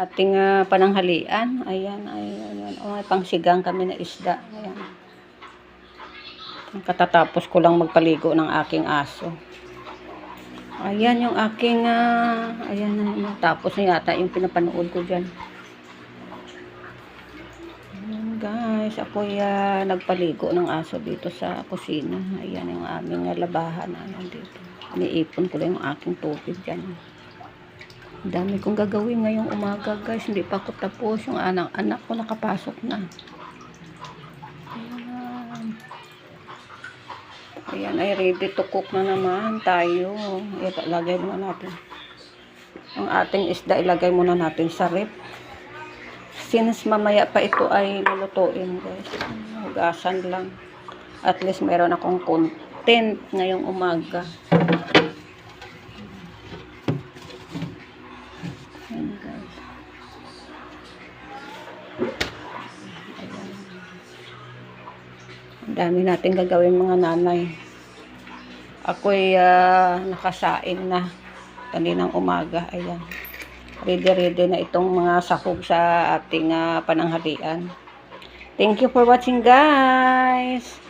ating ah, pananghalian. Ayan, ayan, ayan. O, may pangsigang kami na isda. Ayan. Katatapos ko lang magpaligo ng aking aso. Ayan yung aking, ah, ayan na, na. Tapos na yata yung pinapanood ko dyan. Ayan guys, ako ya nagpaligo ng aso dito sa kusina. Ayan yung aming ah, labahan. Ayan dito. Iniipon ko lang yung aking tubig dyan. Ang dami kong gagawin ngayong umaga guys. Hindi pa ako tapos. Yung anak-anak ko nakapasok na. Ayan. Ayan ay ready to cook na naman tayo. Ito, lagay muna natin. Ang ating isda ilagay muna natin sa rep. Since mamaya pa ito ay lulutuin guys. Hugasan lang. At least meron akong content ngayong umaga. Ayan guys. Ayan. Ang dami natin gagawin mga nanay. Ako'y ah, nakasaing na kaninang umaga. Ayan. Ready-ready na itong mga sahog sa ating ah, pananghalian. Thank you for watching guys.